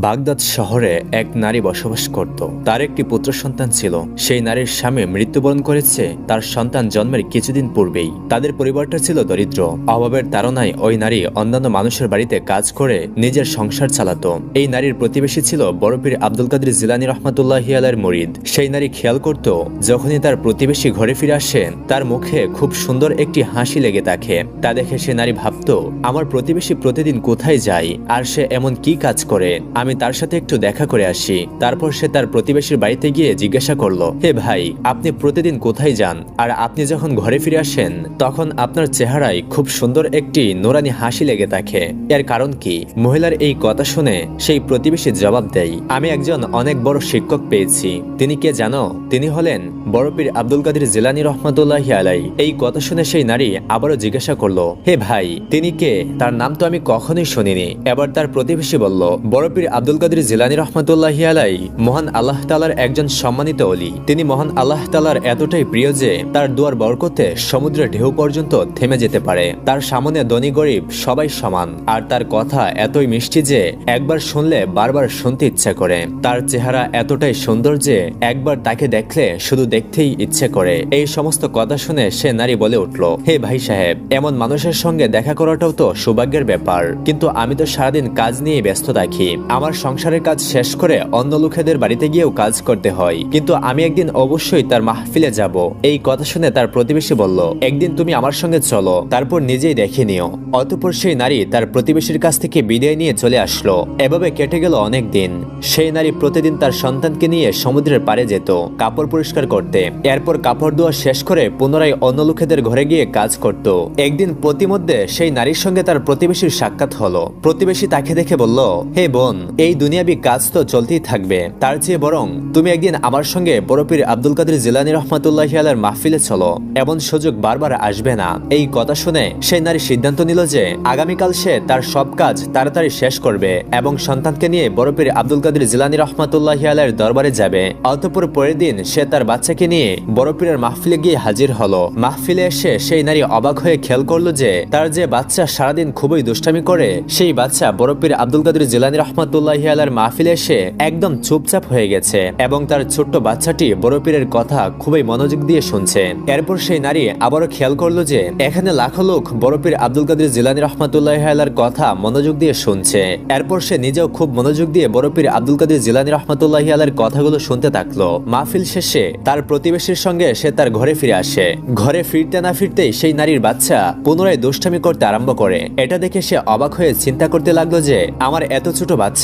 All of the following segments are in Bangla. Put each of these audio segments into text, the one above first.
বাগদাদ শহরে এক নারী বসবাস করত। তার একটি পুত্র সন্তান ছিল। সেই নারীর স্বামী মৃত্যুবরণ করেছে। তার সন্তান জন্মের কিছুদিন পূর্বেই। তাদের পরিবারটা ছিল দরিদ্র। অভাবের তাড়নায় ওই নারী অন্যান্য মানুষের বাড়িতে কাজ করে নিজের সংসার চালাতো। এই নারীর প্রতিবেশী ছিল বড়পীর আব্দুল কাদের জিলানি রহমতুল্লাহ আলার মরিদ। সেই নারী খেয়াল করত, যখনই তার প্রতিবেশী ঘরে ফিরে আসেন তার মুখে খুব সুন্দর একটি হাসি লেগে থাকে। তা দেখে সে নারী ভাবত, আমার প্রতিবেশী প্রতিদিন কোথায় যায়? আর সে এমন কি কাজ করে? আমি তার সাথে একটু দেখা করে আসি। তারপর সে তার প্রতিবেশীর বাড়িতে গিয়ে জিজ্ঞাসা করল, হে ভাই, আপনি প্রতিদিন কোথায় যান? আর আপনি যখন ঘরে ফিরে আসেন, তখন আপনার চেহারায় খুব সুন্দর একটি নোরানি হাসি লেগে থাকে। এর কারণ কি? মহিলার এই কথা শুনে সেই প্রতিবেশী জবাব দেয়, আমি একজন অনেক বড় শিক্ষক পেয়েছি। তিনি কে জানো? তিনি হলেন বড়পীর আব্দুল কাদের জিলানি রহমতুল্লাহ আলাই। এই কথা শুনে সেই নারী আবারও জিজ্ঞাসা করল, হে ভাই, তিনি কে? তার নাম তো আমি কখনোই শুনিনি। এবার তার প্রতিবেশী বলল, বড়পীর আব্দুল কাদের জিলানি রহমতুল্লাহ আলাই মহান আল্লাহ তালার একজন সম্মানিত অলি। তিনি মহান আল্লাহ তালার এতটাই প্রিয় যে তার দুয়ার বরকতে সমুদ্রের ঢেউ পর্যন্ত থেমে যেতে পারে। তার সামনে ধনী গরিব সবাই সমান। আর তার কথা এতই মিষ্টি যে একবার শুনলে বারবার শুনতে ইচ্ছে করে। তার চেহারা এতটাই সুন্দর যে একবার তাকে দেখলে শুধু দেখতেই ইচ্ছে করে। এই সমস্ত কথা শুনে সে নারী বলে উঠল, হে ভাই সাহেব, এমন মানুষের সঙ্গে দেখা করাটাও তো সৌভাগ্যের ব্যাপার। কিন্তু আমি তো সারাদিন কাজ নিয়ে ব্যস্ত থাকি। আমার সংসারের কাজ শেষ করে অন্য লোকেদের বাড়িতে গিয়েও কাজ করতে হয়। কিন্তু আমি একদিন অবশ্যই তার মাহফিলে যাব। এই কথা শুনে তার প্রতিবেশী বলল, একদিন তুমি আমার সঙ্গে চলো, তারপর নিজেই দেখে নিও। অতপর সেই নারী তার প্রতিবেশীর কাছ থেকে বিদায় নিয়ে চলে আসলো। এভাবে কেটে গেল অনেক দিন। সেই নারী প্রতিদিন তার সন্তানকে নিয়ে সমুদ্রের পাড়ে যেত, কাপড় পরিষ্কার করতে। এরপর কাপড় ধোয়া শেষ করে পুনরায় অন্য লোকেদের ঘরে গিয়ে কাজ করত। একদিন প্রতিমধ্যে সেই নারীর সঙ্গে তার প্রতিবেশীর সাক্ষাৎ হলো। প্রতিবেশী তাকে দেখে বলল, হে বোন এই দুনিয়াবি কাজ তো চলতেই থাকবে। তার চেয়ে বরং তুমি একদিন আমার সঙ্গে বড়পীর আব্দুল কাদের জিলানি রহমতুল্লাহ আলার মাহফিলে চলো। এমন সুযোগ বারবার আসবে না। এই কথা শুনে সেই নারী সিদ্ধান্ত নিল যে আগামীকাল সে তার সব কাজ তাড়াতাড়ি শেষ করবে এবং সন্তানকে নিয়ে বড়পীর আব্দুল কাদের জিলানি রহমতুল্লাহ আলার দরবারে যাবে। অতপর পরের দিন সে তার বাচ্চাকে নিয়ে বড়পীরের মাহফিলে গিয়ে হাজির হলো। মাহফিলে এসে সেই নারী অবাক হয়ে খেয়াল করল যে তার যে বাচ্চা সারাদিন খুবই দুষ্টামি করে, সেই বাচ্চা বড়পীর আব্দুল কাদের জিলানি রহমতুল্লাহ আলার মাহফিলে এসে একদম চুপচাপ হয়ে গেছে এবং তার ছোট্ট বাচ্চাটি বড়পীরের কথা খুবই মনোযোগ দিয়ে শুনছে এরপর সেই নারী আবারও খেয়াল করল যে এখানে লাখো লোক বড়পীর আব্দুল কাদের জিলানি রহমতুল্লাহ আলার কথা মনোযোগ দিয়ে শুনছে। এরপর সে নিজেও খুব মনোযোগ দিয়ে বড়পীর আব্দুল কাদের জিলানি রহমতুল্লাহ আলার কথাগুলো শুনতে থাকল। মাহফিল শেষে তার প্রতিবেশীর সঙ্গে সে তার ঘরে ফিরে আসে। ঘরে ফিরতে না ফিরতেই সেই নারীর বাচ্চা পুনরায় দুষ্টামি করতে আরম্ভ করে। এটা দেখে সে অবাক হয়ে চিন্তা করতে লাগল যে, আমার এত ছোট বাচ্চা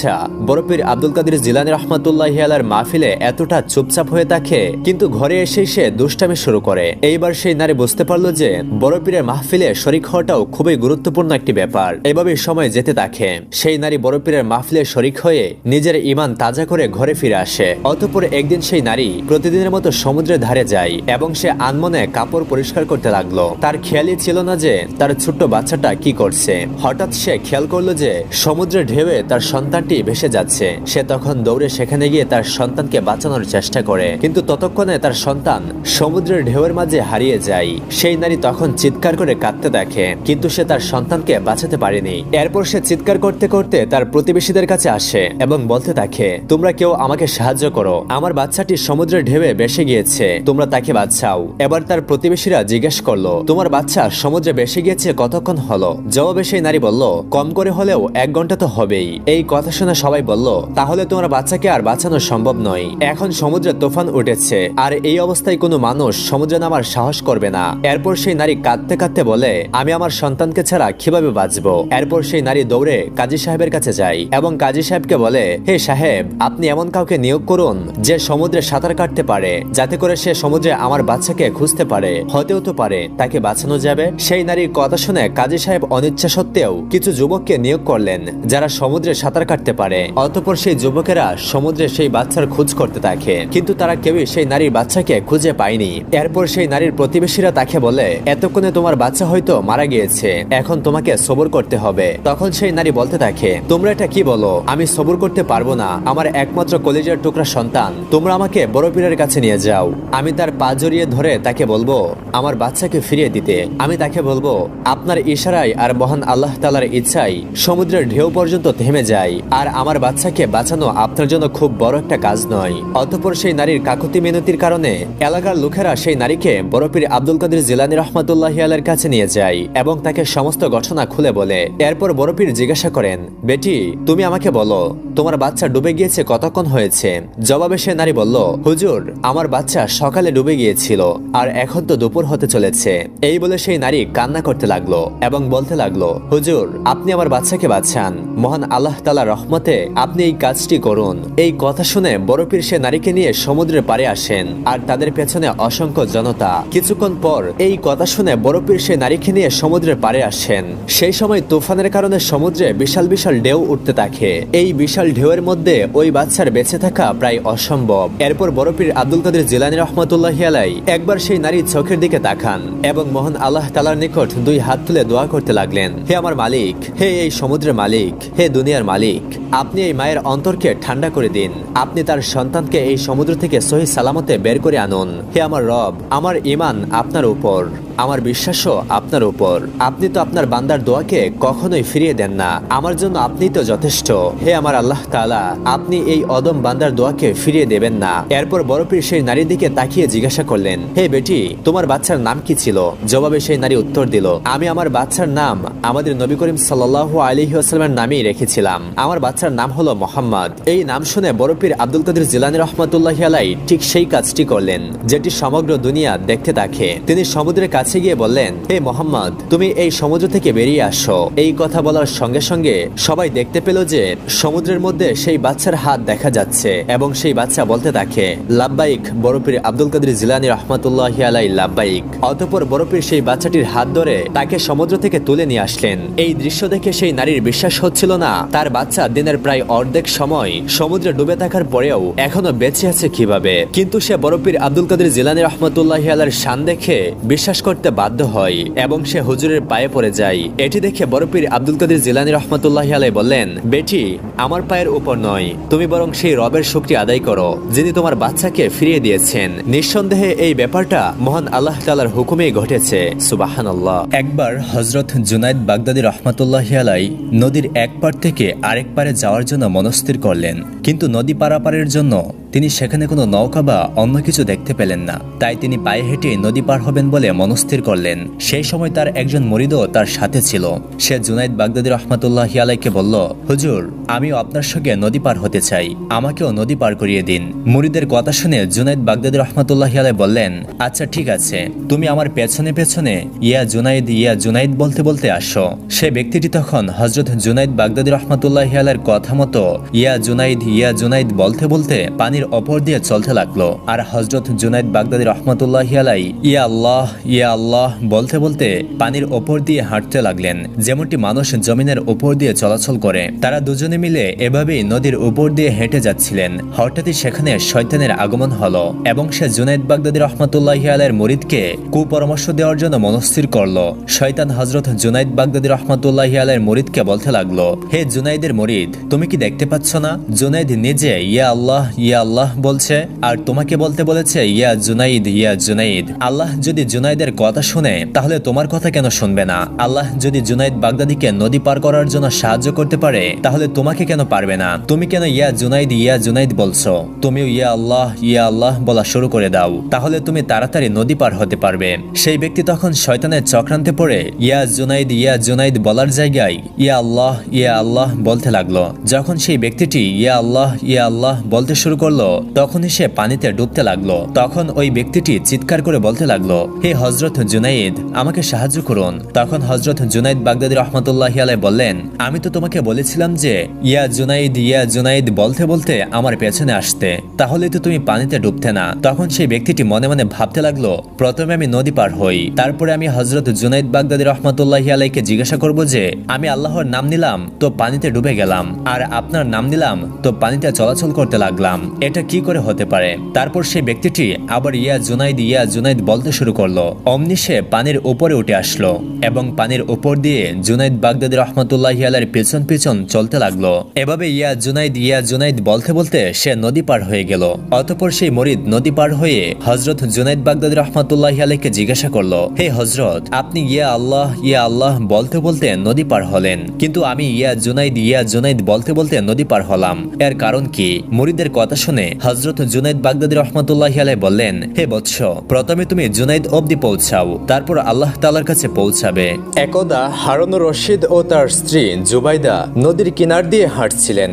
বড়পীর আব্দুল কাদের জিলানি রহমতুল্লাহ আলার মাহফিলে এতটা চুপচাপ হয়ে থাকে, কিন্তু ঘরে এসে সে দুষ্টামি শুরু করে। এইবার সেই নারী বুঝতে পারল যে বড়পীরের মাহফিলে শরিক হওয়াটাও খুবই গুরুত্বপূর্ণ একটি ব্যাপার। এভাবে সময় যেতে থাকে। সেই নারী বড়পীরের মাহফিলে শরিক হয়ে নিজের ইমান তাজা করে ঘরে ফিরে আসে। অতপর একদিন সেই নারী প্রতিদিনের মতো সমুদ্রের ধারে যায় এবং সে আনমনে কাপড় পরিষ্কার করতে লাগল। তার খেয়ালই ছিল না যে তার ছোট্ট বাচ্চাটা কি করছে। হঠাৎ সে খেয়াল করল যে সমুদ্রের ঢেউয়ে তার সন্তানটি ভেসে যাচ্ছে। সে তখন দৌড়ে সেখানে গিয়ে তার সন্তানকে বাঁচানোর চেষ্টা করে। কিন্তু ততক্ষণে তার সন্তান সমুদ্রের ঢেউয়ের মাঝে হারিয়ে যায়। সেই নারী তখন চিৎকার করে কাঁদতে দেখে, কিন্তু সে তার সন্তানকে বাঁচাতে পারেনি। এরপর সে চিৎকার করতে করতে তার প্রতিবেশীদের কাছে আসে এবং বলতে থাকে, তোমরা কেউ আমাকে সাহায্য করো। আমার বাচ্চাটি সমুদ্রের ঢেউয়ে বেসে গিয়েছে। তোমরা তাকে বাঁচাও। এবার তার প্রতিবেশীরা জিজ্ঞেস করল, তোমার বাচ্চা সমুদ্রে বেসে গিয়েছে কতক্ষণ হলো? জবাবে সেই নারী বলল, কম করে হলেও এক ঘণ্টা তো হবেই। এই কথা শুনে সবাই বলল, তাহলে তোমার বাচ্চাকে আর বাঁচানো সম্ভব নয়। এখন সমুদ্রে তোফান উঠেছে, আর এই অবস্থায় কোনো মানুষ সমুদ্রে নামার সাহস করবে না। এরপর সেই নারী কাঁদতে কাঁদতে বলে, আমি আমার সন্তানকে ছাড়া কীভাবে বাঁচবো? এরপর সেই নারী দৌড়ে কাজী সাহেবের কাছে যায় এবং কাজী সাহেবকে বলে, হে সাহেব, আপনি এমন কাউকে নিয়োগ করুন যে সমুদ্রে সাঁতার কাটতে পারে, যাতে করে সে সমুদ্রে আমার বাচ্চাকে খুঁজতে পারে। হতেও তো পারে, তাকে বাঁচানো যাবে। সেই নারীর কথা শুনে কাজী সাহেব অনিচ্ছা সত্ত্বেও কিছু যুবককে নিয়োগ করলেন, যারা সমুদ্রে সাঁতার কাটতে পারে। অতপর সেই যুবকেরা সমুদ্রে সেই বাচ্চার খোঁজ করতে থাকে। কিন্তু তারা কেউই সেই নারীর বাচ্চাকে খুঁজে পায়নি। এরপর সেই নারীর প্রতিবেশীরা তাকে বলে, এতক্ষণে তোমার বাচ্চা হয়তো মারা গিয়েছে। এখন তোমাকে সবর করতে হবে। তখন সেই নারী বলতে থাকে, তোমরা এটা কি বলো? আমি সবর করতে পারব না। আমার একমাত্র কলেজের টুকরা সন্তান। তোমরা আমাকে বড় পীরের কাছে নিয়ে যাও। আমি তার পা জড়িয়ে ধরে তাকে বলব, আমার বাচ্চাকে ফিরিয়ে দিতে। আমি তাকে বলব, আপনার ইশারায় আর মহান আল্লাহ তালার ইচ্ছাই সমুদ্রের ঢেউ পর্যন্ত থেমে যায়। আর আমার বাচ্চাকে বাঁচানো আপনার জন্য খুব বড় একটা কাজ নয়। অতঃপর সেই নারীর কাকুতি মিনতির কারণে এলাকার লোকেরা সেই নারীকে বরফির আব্দুল কাদের জিলানি রহমতুল্লাহ আলের কাছে নিয়ে যায় এবং তাকে সমস্ত ঘটনা খুলে বলে। এরপর বরফির জিজ্ঞাসা করেন, বেটি, তুমি আমাকে বলো, তোমার বাচ্চা ডুবে গিয়েছে কতক্ষণ হয়েছে? জবাবে সে নারী বলল, হুজুর, আমার বাচ্চা সকালে ডুবে গিয়েছিল আর এখন তো দুপুর হতে চলেছে। এই বলে সেই নারী কান্না করতে লাগল এবং বলতে লাগল, হুজুর, আপনি আমার বাচ্চাকে বাঁচান। মহান আল্লাহ তালা রহমতে আপনি এই কাজটি করুন। এই কথা শুনে বরফির সে নারীকে নিয়ে সমুদ্রের পারে আসেন আর তাদের পেছনে অসংখ্য জনতা। কিছুক্ষণ পর এই কথা শুনে বরফির সে নারীকে নিয়ে সমুদ্রের পারে আসেন। সেই সময় তুফানের কারণে সমুদ্রে বিশাল বিশাল ঢেউ উঠতে থাকে। এই বিশাল ঢেউয়ের মধ্যে ওই বাচ্চার বেঁচে থাকা প্রায় অসম্ভব। এরপর বরফির আব্দুল কাদের জিলানি রহমতুল্লাহ আলাই একবার সেই নারীর চোখের দিকে তাকান এবং মহান আল্লাহ তালার নিকট দুই হাত তুলে দোয়া করতে লাগলেন, হে আমার মালিক, হে এই সমুদ্রের মালিক, হে দুনিয়ার মালিক। আপনি এই মায়ের অন্তরকে ঠান্ডা করে দিন। আপনি তার সন্তানকে এই সমুদ্র থেকে সহি সালামতে বের করে আনুন। হে আমার রব, আমার ইমান আপনার উপর। আমার বিশ্বাসও আপনার উপর। আপনি তো আপনার বান্দার দোয়াকে কখনোই ফিরিয়ে দেন না। আমার জন্য আপনি তো যথেষ্ট। হে আমার আল্লাহ তাআলা, আপনি এই অদম বান্দার দোয়াকে ফিরিয়ে দেবেন না। এরপর বরফির সেই নারীর দিকে তাকিয়ে জিজ্ঞাসা করলেন, হে বেটি, তোমার বাচ্চার নাম কি ছিল? জবাবে সেই নারী উত্তর দিল, আমি আমার বাচ্চার নাম আমাদের নবী করিম সাল্লাহ আলহি আসলামের নামেই রেখেছিলাম। আমার বাচ্চার নাম হলো মোহাম্মদ। এই নাম শুনে বরফির আব্দুল কাদের জিলানি রহমতুল্লাহ আলাই ঠিক সেই কাজটি করলেন, যেটি সমগ্র দুনিয়া দেখতে থাকে। তিনি সমুদ্রের কাছে গিয়ে বললেন, হে মোহাম্মদ, তুমি এই সমুদ্র থেকে বেরিয়ে আসো। এই কথা বলার সঙ্গে সঙ্গে সবাই দেখতে পেল যে সমুদ্রের মধ্যে সেই বাচ্চার হাত দেখা যাচ্ছে এবং সেই বাচ্চা বলতে থাকে লাভবাইক বরফির আব্দুল কাদের জিলানি রহমতুল্লাহ আলাই লাভবাইক অতপর বরফির সেই বাচ্চাটির হাত ধরে তাকে সমুদ্র থেকে তুলে নিয়ে আসলেন। এই দৃশ্য দেখে সেই নারীর বিশ্বাস হচ্ছিল না, তার বাচ্চা দিনের প্রায় অর্ধেক সময় সমুদ্রে ডুবে থাকার পরেও এখনও বেঁচে আছে কীভাবে? কিন্তু সে বরফির আব্দুল কাদের জিলানি রহমতুল্লাহ আলার শান দেখে বিশ্বাস করতে বাধ্য হয় এবং সে হুজুরের পায়ে পড়ে যায়। এটি দেখে বরফির আব্দুল কাদের জিলানি রহমতুল্লাহ আলাই বললেন, বেটি, আমার পায়ের উপর নয়। তুমি বরং সেই রবের শক্তি আদায় করো, যিনি তোমার বাচ্চাকে ফিরিয়ে দিয়েছেন। নিঃসন্দেহে এই ব্যাপারটা মহান আল্লাহ তালার হুকুমেই ঘটেছে। সুবাহান একবার হজরত জুনাইদ বাগদাদি রহমতুল্লাহ আলাই নদীর এক পার থেকে আরেক পারে যাওয়ার জন্য মনস্থির করলেন। কিন্তু নদী পারাপারের জন্য তিনি সেখানে কোনো নৌকা বা অন্য কিছু দেখতে পেলেন না। তাই তিনি পায়ে হেঁটে নদী পার হবেন বলে মনস্থির করলেন। সেই সময় তার একজন মরিদও তার সাথে ছিল। সে জুনাইদ বাগদাদি রহমতুল্লাহ আলাইকে বলল, হুজুর, আমিও আপনার সঙ্গে নদী পার হতে চাই। আমাকেও নদী পার করিয়ে দিন। মুরিদের কথা শুনে জুনাইদ বাগদাদি রহমতুল্লাহ আলাই বললেন আচ্ছা ঠিক আছে। তুমি আমার পেছনে পেছনে ইয়া জুনাইদ ইয়া জুনাইদ বলতে বলতে আসো। সে ব্যক্তিটি তখন হজরত জুনাইদ বাগদাদি রহমতুল্লাহ আলার কথা মতো ইয়া জুনাইদ ইয়া জুনাইদ বলতে বলতে পানির অপর দিয়ে চলতে লাগল। আর হজরত জুনাইদ বাগদাদি রহমতুল্লাহ আলাই, ইয়া আল্লাহ, ইয়া আল্লাহ বলতে বলতে পানির ওপর দিয়ে হাঁটতে লাগলেন। যেমনটি মানুষ জমিনের উপর দিয়ে চলাচল করে, তারা দুজনে মিলে এভাবেই নদীর উপর দিয়ে হেঁটে যাচ্ছিলেন। হঠাৎই সেখানে শয়তানের আগমন হলো এবং সে জুনাইদ বাগদাদি রহমতুল্লাহ আলের মরিদকে কুপরামর্শ দেওয়ার জন্য মনস্থির করল। শয়তান হজরত জুনাইদ বাগদাদি রহমতুল্লাহ আলের মরিদকে বলতে লাগল, হে জুনাইদের মরিদ, তুমি কি দেখতে পাচ্ছ না? জুনাইদ নিজে, ইয়া আল্লাহ ইয়া আল্লাহ বলছে, আর তোমাকে বলতে বলেছে, ইয়া জুনাইদ ইয়া জুনাইদ। আল্লাহ যদি জুনাইদের কথা শুনে, তাহলে তোমার কথা কেন শুনবে না? আল্লাহ যদি জুনাইদ বাগদাদিকে নদী পার করার জন্য সাহায্য করতে পারে, তাহলে তোমাকে কেন পারবে না? তুমি কেন ইয়া জুনাইদ ইয়া জুনাইদ বলছো? তুমিও ইয়া আল্লাহ ইয়া আল্লাহ বলা শুরু করে দাও। তাহলে তুমি তাড়াতাড়ি নদী পার হতে পারবে। সেই ব্যক্তি তখন শয়তানের চক্রান্তে পড়ে, ইয়া জুনাইদ ইয়া জুনাইদ বলার জায়গায় ইয়া আল্লাহ ইয়া আল্লাহ বলতে লাগল। যখন সেই ব্যক্তিটি ইয়া আল্লাহ ইয়া আল্লাহ বলতে শুরু করল, তখনই সে পানিতে ডুবতে লাগল। তখন ওই ব্যক্তিটি চিৎকার করে বলতে লাগল, হে হজরত জুনাইদ, আমাকে সাহায্য করুন। তখন হজরত জুনাইদ বাগদাদি রহমতুল্লাহ আলাই বললেন, আমি তো তোমাকে বলেছিলাম যে, ইয়া জুনাইদ ইয়া জুনাইদ বলতে বলতে আমার পেছনে আসতে। তাহলে তো তুমি পানিতে ডুবতে না। তখন সেই ব্যক্তিটি মনে মনে ভাবতে লাগল, প্রথমে আমি নদী পার হই, তারপরে আমি হজরত জুনাইদ বাগদাদি রহমতুল্লাহ আলাইকে জিজ্ঞাসা করব যে, আমি আল্লাহর নাম নিলাম, তো পানিতে ডুবে গেলাম, আর আপনার নাম নিলাম, তো পানিতে চলাচল করতে লাগলাম। এটা কি করে হতে পারে? তারপর সেই ব্যক্তিটি আবার, ইয়া জুনাইদ ইয়া জুনাইদ বলতে শুরু করল। অমনি সে পানির উপরে উঠে আসলো এবং পানির উপর দিয়ে জুনাইদ বাগদাদি রহমতুল্লাহ আলার পেছন পেছন চলতে লাগল। এভাবে ইয়া জুনাইদ ইয়া জুনাইদ বলতে বলতে সে নদী পার হয়ে গেল। অতপর সেই মরিদ নদী পার হয়ে হজরত জুনাইদ বাগদাদি রহমতুল্লাহ আলাইকে জিজ্ঞাসা করল, হে হজরত আপনি ইয়া আল্লাহ ইয়া আল্লাহ বলতে বলতে নদী পার হলেন। কিন্তু আমি ইয়া জুনাইদ ইয়া জুনাইদ বলতে বলতে নদী পার হলাম। এর কারণ কি? মুরিদের কথা শুনে হজরত জুনাইদ বাগদাদি রহমতুল্লাহ আলাই বললেন, হে বৎস, প্রথমে তুমি জুনাইদ অবধি পৌঁছাও তারপর আল্লাহ তালার কাছে পৌঁছাবে। একদা হারুন রশিদ ও তার স্ত্রী জুবাইদা নদীর কিনার দিয়ে হাঁটছিলেন।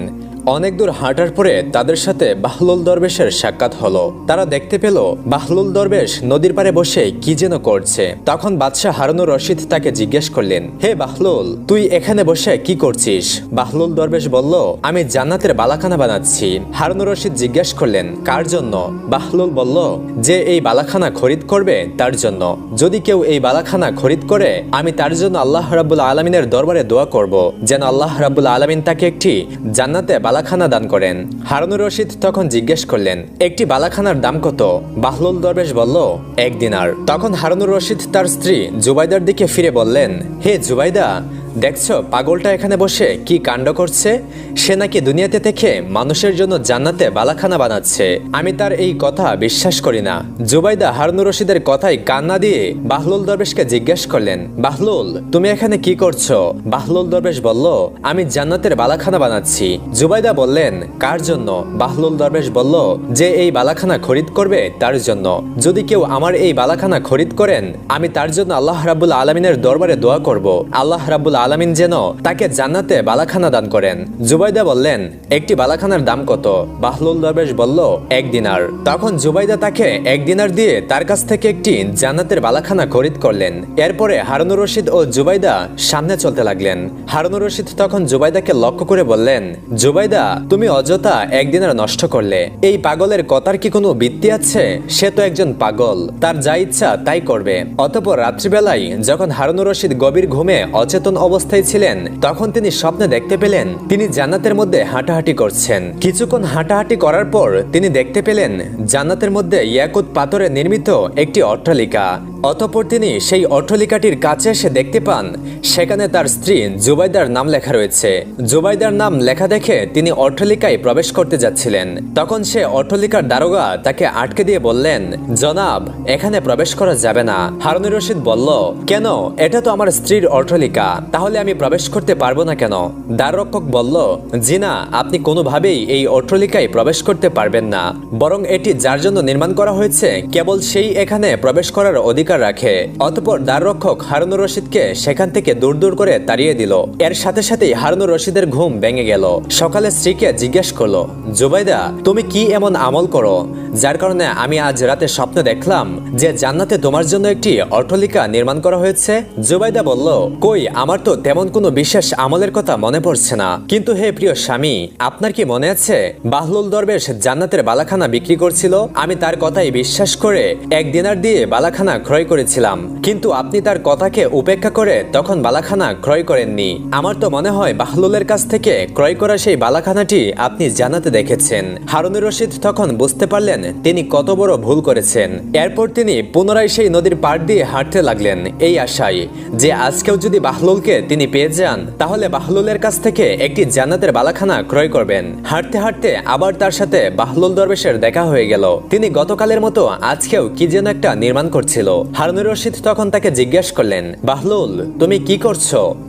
অনেক দূর হাঁটার পরে তাদের সাথে বাহলুল দরবেশের সাক্ষাৎ হলো। তারা দেখতে পেল বাহলুল দরবেশ নদীর পারে বসে কি যেন করছে। তখন বাদশাহ হারুনুর রশিদ তাকে জিজ্ঞেস করলেন, হে বাহলুল, তুই এখানে বসে কি করছিস? বাহলুল দরবেশ বলল, আমি জান্নাতের বালাখানা বানাচ্ছি। হারুনুর রশিদ জিজ্ঞেস করলেন, কার জন্য? বাহলুল বলল, যে এই বালাখানা খরিদ করবে তার জন্য। যদি কেউ এই বালাখানা খরিদ করে, আমি তার জন্য আল্লাহ রাব্বুল আলমিনের দরবারে দোয়া করব। যেন আল্লাহ রাব্বুল আলমিন তাকে একটি জান্নাতে বালাখানা দান করেন। হারুনুর রশিদ তখন জিজ্ঞেস করলেন, একটি বালাখানার দাম কত? বাহলুল দরবেশ বলল, এক দিনার। তখন হারুনুর রশিদ তার স্ত্রী জুবাইদার দিকে ফিরে বললেন, হে জুবাইদা দেখছ, পাগলটা এখানে বসে কি কাণ্ড করছে? সে নাকি দুনিয়াতে থেকে মানুষের জন্য জান্নাতে বালাখানা বানাচ্ছে। আমি তার এই কথা বিশ্বাস করি না। জুবাইদা হারুনুর রশিদের কথাই কান্না দিয়ে বাহলুল দরবেশকে জিজ্ঞেস করলেন, বাহলুল, তুমি এখানে কি করছ? বাহলুল দরবেশ বলল, আমি জান্নাতের বালাখানা বানাচ্ছি। জুবাইদা বললেন, কার জন্য? বাহলুল দরবেশ বলল, যে এই বালাখানা খরিদ করবে তার জন্য। যদি কেউ আমার এই বালাখানা খরিদ করেন, আমি তার জন্য আল্লাহ রাব্বুল আলমিনের দরবারে দোয়া করব। আল্লাহ রাব্বুল আলামিন যেন তাকে জান্নাতে বালাখানা দান করেন। জুবাইদা বললেন, একটি বালাখানার দাম কত? বাহলুল দরবেশ বলল, এক দিনার। তখন জুবাইদা তাকে এক দিনার দিয়ে তার কাছ থেকে একটি জান্নাতের বালাখানা খরিদ করলেন। এরপরে হারুনুর রশিদ ও জুবাইদা সামনে চলতে লাগলেন। হারুনুর রশিদ তখন জুবাইদাকে লক্ষ্য করে বললেন, জুবাইদা, তুমি অযথা একদিনের নষ্ট করলে। এই পাগলের কথার কি কোনো ভিত্তি আছে? সে তো একজন পাগল। তার যা ইচ্ছা তাই করবে। অতপর রাত্রিবেলায় যখন হারুনুর রশিদ গভীর ঘুমে অচেতন অবস্থায় ছিলেন। তখন তিনি স্বপ্নে দেখতে পেলেন, তিনি জান্নাতের মধ্যে হাঁটাহাঁটি করছেন। কিছুক্ষণ হাঁটাহাঁটি করার পর তিনি দেখতে পেলেন, জান্নাতের মধ্যে ইয়াকুত পাথরে নির্মিত একটি অট্টালিকা। অতপর তিনি সেই অট্টালিকাটির কাছে এসে দেখতে পান, সেখানে তার স্ত্রী জুবাইদার নাম লেখা রয়েছে। জুবাইদার নাম লেখা দেখে তিনি অট্টালিকায় প্রবেশ করতে যাচ্ছিলেন। তখন সে অট্টালিকার দারোগা তাকে আটকে দিয়ে বললেন, জনাব, এখানে প্রবেশ করা যাবে না। হারুনুর রশিদ বলল, কেন? এটা তো আমার স্ত্রীর অট্টালিকা। তাহলে আমি প্রবেশ করতে পারব না কেন? দ্বাররক্ষক বলল, জি না, আপনি কোনোভাবেই এই অট্টালিকায় প্রবেশ করতে পারবেন না। বরং এটি যার জন্য নির্মাণ করা হয়েছে, কেবল সেই এখানে প্রবেশ করার অধিকার রাখে। অতপর দ্বাররক্ষক হারুনুর রশিদকে সেখান থেকে দূর দূর করে তাড়িয়ে দিল। এর সাথে সাথেই হারুনুর রশিদের ঘুম ভেঙে গেল। সকালে স্ত্রীকে জিজ্ঞেস করল, জুবাইদা, তুমি কি এমন আমল করো? যার কারণে আমি আজ রাতে স্বপ্ন দেখলাম যে জান্নাতে তোমার জন্য একটি অট্টালিকা নির্মাণ করা হয়েছে? জুবাইদা বলল, কই, আমার তো তেমন কোনো বিশেষ আমলের কথা মনে পড়ছে না। কিন্তু হে প্রিয় স্বামী, আপনার কি মনে আছে, বাহলুল দরবেশ জান্নাতের বালাখানা বিক্রি করছিল? আমি তার কথাই বিশ্বাস করে এক দিনার দিয়ে বালাখানা ক্রয় করেছিলাম। কিন্তু আপনি তার কথাকে উপেক্ষা করে তখন বালাখানা ক্রয় করেননি। আমার তো মনে হয় বাহলুলের কাছ থেকে ক্রয় করা সেই বালাখানাটি আপনি জানাতে দেখেছেন। হারুনুর রশিদ তখন বুঝতে পারলেন তিনি কত বড় ভুল করেছেন। এরপর তিনি পুনরায় সেই নদীর পাড় দিয়ে হাঁটতে লাগলেন। এই আশায় যে আজকেও যদি বাহলুলকে তিনি পেয়ে যান, তাহলে বাহলুলের কাছ থেকে একটি জান্নাতের বালাখানা ক্রয় করবেন। হাঁটতে হাঁটতে আবার তার সাথে বাহলুল দরবেশের দেখা হয়ে গেল। তিনি গতকালের মতো আজকেও কি যেন একটা নির্মাণ করছিল। হারুনুর রশিদ তখন তাকে জিজ্ঞেস করলেন, বাহলুল, তুমি কি করছ?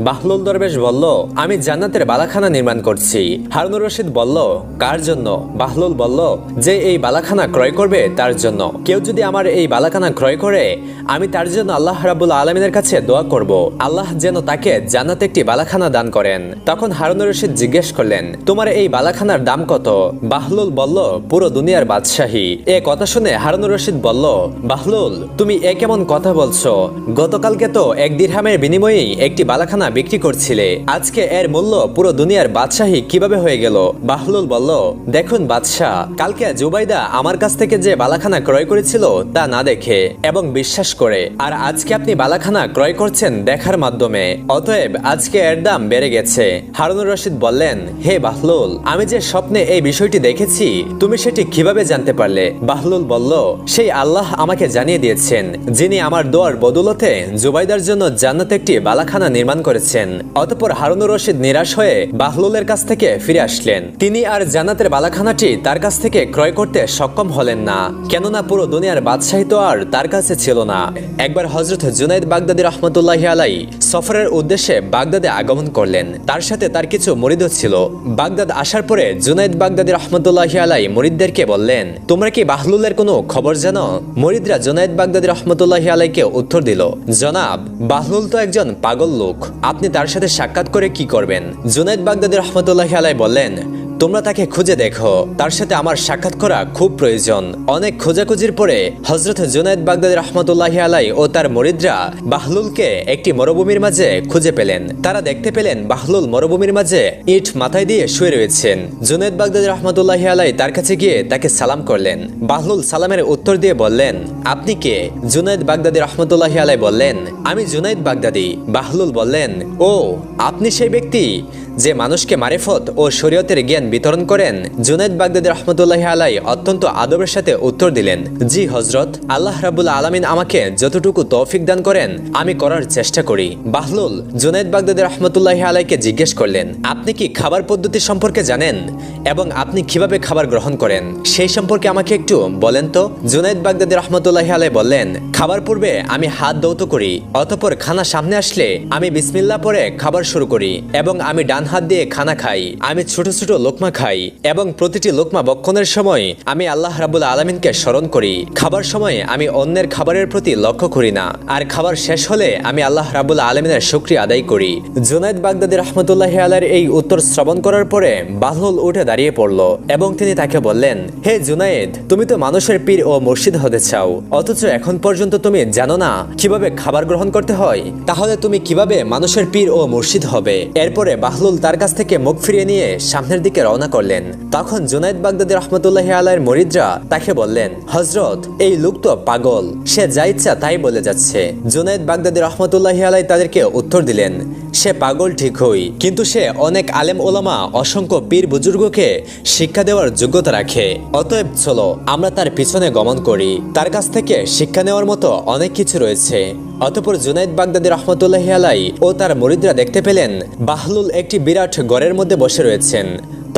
বাহলুল দরবেশ বলল, আমি জান্নাতের বালাখানা নির্মাণ করছি। হারুনুর রশিদ বলল, কার জন্য? বাহলুল বলল, যে এই বালাখানা ক্রয় করবে, তার জন্য। কেউ যদি আমার এই বালাখানা ক্রয় করে, আমি তার জন্য আল্লাহ রাবুল আলমিনের কাছে দোয়া করব। আল্লাহ যেন তাকে জান্নাতে একটি বালাখানা দান করেন। তখন হারুনুর রশিদ জিজ্ঞেস করলেন, তোমার এই বালাখানার দাম কত? বাহলুল বলল, পুরো দুনিয়ার বাদশাহী। এ কথা শুনে হারুনুর রশিদ বলল, বাহলুল, তুমি এ কেমন কথা বলছো, গতকালকে তো এক দিরহামের বিনিময়েই একটি বালাখানা বিক্রি করছিলে। আজকে এর মূল্য পুরো দুনিয়ার বাদশাহী কীভাবে হয়ে গেল? বাহলুল বলল, দেখুন বাদশাহ, কালকে জুবাইদা আমার কাছ থেকে যে বালাখানা ক্রয় করেছিল তা না দেখে এবং বিশ্বাস করে। আর আজকে আপনি বালাখানা ক্রয় করছেন দেখার মাধ্যমে। অতএব আজকে এর দাম বেড়ে গেছে। হারুনুর রশিদ বললেন, হে বাহলুল, আমি যে স্বপ্নে এই বিষয়টি দেখেছি, তুমি সেটি কীভাবে জানতে পারলে? বাহলুল বলল, সেই আল্লাহ আমাকে জানিয়ে দিয়েছেন যিনি আমার দোয়ার বদৌলতে জুবাইদার জন্য জান্নাতে একটি বালাখানা নির্মাণ করেছেন, অতপর হারুনুর রশিদ নিরাশ হয়ে বাহলুলের কাছ থেকে ফিরে আসলেন। তিনি আর জান্নাতের বালাখানাটি তার কাছ থেকে ক্রয় করতে সক্ষম হলেন না, কেননা পুরো দুনিয়ার বাদশাহী তো আর তার কাছে ছিল না। একবার হজরত জুনাইদ বাগদাদি রহমতুল্লাহ আলাই সফরের উদ্দেশ্যে বাগদাদে আগমন করলেন। তার সাথে তার কিছু মরিদও ছিল। বাগদাদ আসার পরে জুনাইদ বাগদাদি রহমতুল্লাহ আলাই মরিদদেরকে বললেন, তোমরা কি বাহলুলের কোনো খবর জানো? মরিদরা জুনাইদ বাগদাদি রহমতুল্লাহ আলাইকে উত্তর দিল, জনাব, বাহলুল তো একজন পাগল লোক। আপনি তার সাথে সাক্ষাৎ করে কি করবেন? জুনাইদ বাগদাদি রহমতুল্লাহ আলাই বললেন তোমরা তাকে খুঁজে দেখো। তার সাথে আমার সাক্ষাৎ করা খুব প্রয়োজন। অনেক খোঁজাখুঁজির পরে হজরত জুনায়দ বাগদাদ রহমতুল্লাহ আলাই ও তার মরিদরা বাহলুলকে একটি মরুভূমির মাঝে খুঁজে পেলেন। তারা দেখতে পেলেন বাহলুল মরুভূমির মাঝে ইট মাথায় দিয়ে শুয়ে রয়েছেন। জুনায়দ বাগদাদ রহমতুল্লাহ আলাই তার কাছে গিয়ে তাকে সালাম করলেন। বাহলুল সালামের উত্তর দিয়ে বললেন, আপনি কে? জুনায়দ বাগদাদি রহমতুল্লাহ আলাই বললেন, আমি জুনায়দ বাগদাদি। বাহলুল বললেন, ও, আপনি সেই ব্যক্তি? যে মানুষকে মারেফত ও শরীয়তের জ্ঞান বিতরণ করেন, জুনাইদ বাগদাদি রহমতুল্লাহ আলাই অত্যন্ত আদবের সাথে উত্তর দিলেন, জি হজরত আল্লাহ রাবুল আলমিন আমাকে যতটুকু তৌফিক দান করেন, আমি করার চেষ্টা করি। বাহলুল, জুনাইদ বাগদাদি রহমতুল্লাহ আলাইকে জিজ্ঞেস করলেন, আপনি কি খাবার পদ্ধতি সম্পর্কে জানেন? এবং আপনি কীভাবে খাবার গ্রহণ করেন? সেই সম্পর্কে আমাকে একটু বলেন তো? জুনাইদ বাগদাদি রহমতুল্লাহ আলাই বললেন, খাবার পূর্বে আমি হাত দৌত করি, অতপর খানা সামনে আসলে আমি বিসমিল্লা পরে খাবার শুরু করি, এবং আমি ডান হাত দিয়ে খানা খাই, আমি ছোট ছোট লোকমা খাই এবং প্রতিটি লোকমা বক্ষণের সময় আমি আল্লাহ রাবুল আলমিনকে স্মরণ করি। খাবার সময় আমি অন্যের খাবারের প্রতি লক্ষ্য করি না। আর খাবার শেষ হলে আমি আল্লাহ রাবুল আলমিনের শুক্রিয়া আদায় করি। জুনাইদ বাগদাদি রহমতুল্লাহ আলার এই উত্তর শ্রবণ করার পরে বাহলুল উঠে দাঁড়িয়ে পড়ল এবং তিনি তাকে বললেন, হে জুনাইদ, তুমি তো মানুষের পীর ও মুর্শিদ হতে চাও। অথচ এখন পর্যন্ত তুমি জানো না কীভাবে খাবার গ্রহণ করতে হয়? তাহলে তুমি কীভাবে মানুষের পীর ও মুর্শিদ হবে? এরপরে বাহলুল তার কাছ থেকে মুখ ফিরিয়ে নিয়ে সামনের দিকে রওনা করলেন। তখন জুনাইদ বাগদাদি রহমতুল্লাহ আলাইয়ের মরিদরা তাকে বললেন হজরত এই লোক তো পাগল। সে যা ইচ্ছা তাই বলে যাচ্ছে। জুনাইদ বাগদাদি রহমতুল্লাহ আলাই তাদেরকে উত্তর দিলেন সে পাগল ঠিক হই, কিন্তু সে অনেক আলেম ওলামা, অসংখ্য পীর বুজুর্গকে শিক্ষা দেওয়ার যোগ্যতা রাখে। অতএব চলো, আমরা তার পিছনে গমন করি। তার কাছ থেকে শিক্ষা নেওয়ার মতো অনেক কিছু রয়েছে। অতপর জুনাইদ বাগদাদি রহমতুল্লাহ আলাই ও তার মরিদরা দেখতে পেলেন বাহলুল একটি বিরাট গড়ের মধ্যে বসে রয়েছেন।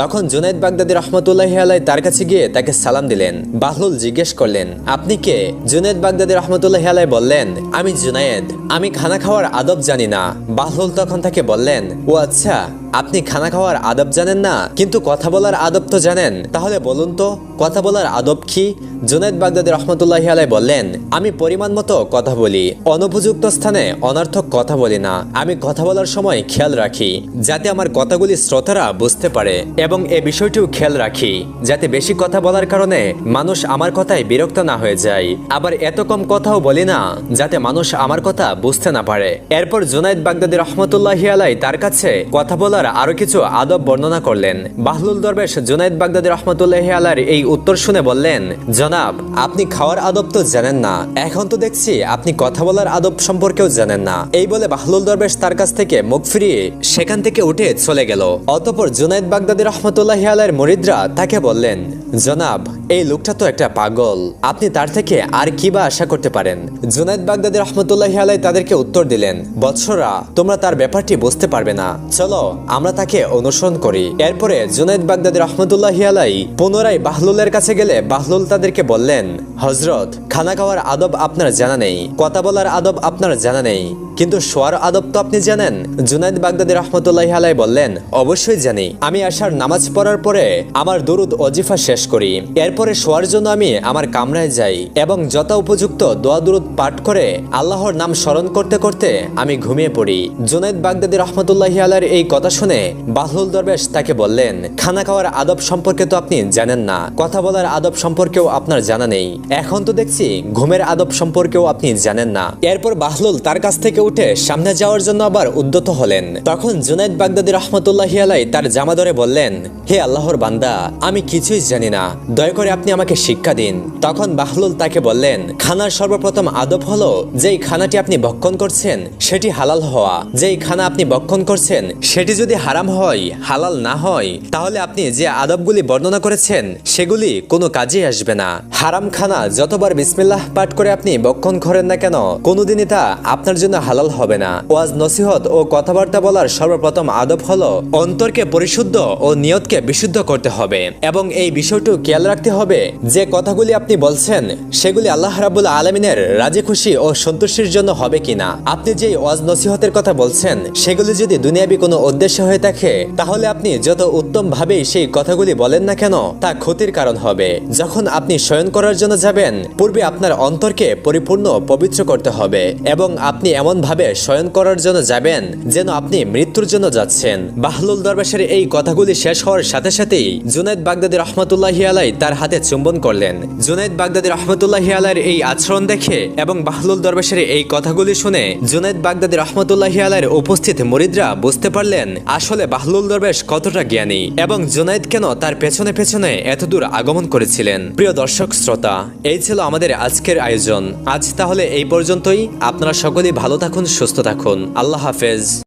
তখন জুনাইদ বাগদাদি রহমতুল্লাহ আলাই তার কাছে গিয়ে তাকে সালাম দিলেন। বাহলুল জিজ্ঞেস করলেন, আপনি কে? জুনাইদ বাগদাদি রহমতুল্লাহ আলাই বললেন, আমি জুনায়েদ আমি খানা খাওয়ার আদব জানি না। বাহলুল তখন তাকে বললেন, ও আচ্ছা আপনি খানা খাওয়ার আদব জানেন না? কিন্তু কথা বলার আদব তো জানেন। তাহলে বলুন তো কথা বলার আদব কি? জুনাইদ বাগদাদি রহমতুল্লাহ আলাই বললেন, আমি পরিমাণ মতো কথা বলি, অনুপযুক্ত স্থানে অনর্থক কথা বলি না। আমি কথা বলার সময় খেয়াল রাখি, যাতে আমার কথাগুলি শ্রোতারা বুঝতে পারে এবং এ বিষয়টিও খেয়াল রাখি, যাতে বেশি কথা বলার কারণে মানুষ আমার কথায় বিরক্ত না হয়ে যায়। আবার এত কম কথাও বলি না, যাতে মানুষ আমার কথা বুঝতে না পারে। এরপর জুনাইদ বাগদাদি রহমতুল্লাহ আলাই তার কাছে কথা বলার আরও কিছু আদব বর্ণনা করলেন। বাহলুল দরবেশ জুনাইদ বাগদাদি রহমতুল্লাহ আলার এই উত্তর শুনে বললেন, জনাব, আপনি খাওয়ার আদব তো জানেন না। এখন তো দেখছি আপনি কথা বলার আদব সম্পর্কেও জানেন না। এই বলে বাহলুল দরবেশ তার কাছ থেকে মুখ ফিরিয়ে সেখান থেকে উঠে চলে গেল। অতপর জুনাইদ বাগদাদি রহমতুল্লাহ আলার মরিদরা তাকে বললেন, জনাব, এই লোকটা তো একটা পাগল। আপনি তার থেকে আর কি বা আশা করতে পারেন? জুনাইদ বাগদাদি রহমতুল্লাহ আলাই তাদেরকে উত্তর দিলেন, বৎসরা, তোমরা তার ব্যাপারটি বুঝতে পারবে না। চলো, আমরা তাকে অনুসরণ করি। এরপরে জুনাইদ বাগদাদি রহমতুল্লাহ আলাই পুনরায় বাহলুলের কাছে গেলে বাহলুল তাদেরকে বললেন হজরত খানা খাওয়ার আদব আপনার জানা নেই, কথা বলার আদব আপনার জানা নেই। কিন্তু শোয়ার আদব তো আপনি জানেন। জুনাইদ বাগদাদি রহমতুল্লাহ আলাই বললেন, অবশ্যই জানি। আমি আসার নামাজ পড়ার পরে আমার দরুদ অজিফা শেষ করি। এরপরে শোয়ার জন্য আমি আমার কামরায় যাই এবং যথা উপযুক্ত দোয়া দুরুদ পাঠ করে আল্লাহর নাম স্মরণ করতে করতে আমি ঘুমিয়ে পড়ি। জুনাইদ বাগদাদি রহমতুল্লাহ আলার এই কথা শুনে বাহলুল দরবেশ তাকে বললেন, খানা খাওয়ার আদব সম্পর্কে তো আপনি জানেন না। কথা বলার আদব সম্পর্কেও আপনার জানা নেই। এখন তো দেখছি ঘুমের আদব সম্পর্কেও আপনি জানেন না। এরপর বাহলুল তার কাছ থেকে উঠে সামনে যাওয়ার জন্য আবার উদ্যত হলেন। তখন জুনাইদ বাগদাদি রহমতুল্লাহ আলাই তার জামা ধরে বললেন, হে আল্লাহর বান্দা, আমি কিছুই জানি না। দয়া করে আপনি আমাকে শিক্ষা দিন। তখন বাহলুল তাকে বললেন, খানার সর্বপ্রথম আদব হলো যেই খানাটি আপনি ভক্ষণ করছেন, সেটি হালাল হওয়া। যেই খানা আপনি ভক্ষণ করছেন, সেটি যদি হারাম হয়, হালাল না হয়, তাহলে আপনি যে আদবগুলি বর্ণনা করেছেন, সেগুলি কোনো কাজে আসবে না। হারাম খানা যতবার বিসমিল্লাহ পাঠ করে আপনি ভক্ষণ করেন না কেন, কোনোদিনই তা আপনার জন্য হালাল হবে না। ওয়াজ নসিহত ও কথাবার্তা বলার সর্বপ্রথম আদব হলো অন্তরকে পরিশুদ্ধ ও নিয়তকে বিশুদ্ধ করতে হবে এবং এই বিষয়টু খেয়াল রাখতে হবে যে কথাগুলি আপনি বলছেন, সেগুলি আল্লাহ রাবুল আলমিনের রাজি খুশি ও সন্তুষ্টির জন্য হবে কিনা। আপনি যে ওয়াজ নসিহতের কথা বলছেন, সেগুলি যদি দুনিয়াবি কোনো উদ্দেশ্য হয়ে থাকে, তাহলে আপনি যত উত্তম ভাবেই সেই কথাগুলি বলেন না কেন, তা ক্ষতির কারণ হবে। যখন আপনি শয়ন করার জন্য যাবেন, পূর্বে আপনার অন্তরকে পরিপূর্ণ পবিত্র করতে হবে এবং আপনি এমন ভাবে শয়ন করার জন্য যাবেন যেন আপনি মৃত্যুর জন্য যাচ্ছেন। বাহলুল দরবেশের এই কথাগুলি শেষ হওয়ার সাথে সাথেই জুনাইদ বাগদাদি রহমতুল্লাহ আলাই তার হাতে চুম্বন করলেন। জুনাইদ বাগদাদি রহমতুল্লাহ আলাইয়ের এই আচরণ দেখে এবং বাহলুল দরবেশের এই কথাগুলি শুনে জুনাইদ বাগদাদি রহমতুল্লাহ আলাইয়ের উপস্থিত মরিদরা বুঝতে পারলেন, আসলে বাহলুল দরবেশ কতটা জ্ঞানী এবং জুনাইদ কেন তার পেছনে পেছনে এতদূর আগমন করেছিলেন। প্রিয় দর্শক, শ্রোতা, এই ছিল আমাদের আজকের আয়োজন। আজ তাহলে এই পর্যন্তই। আপনারা সকলেই ভালো থাকুন, সুস্থ থাকুন। আল্লাহ হাফেজ।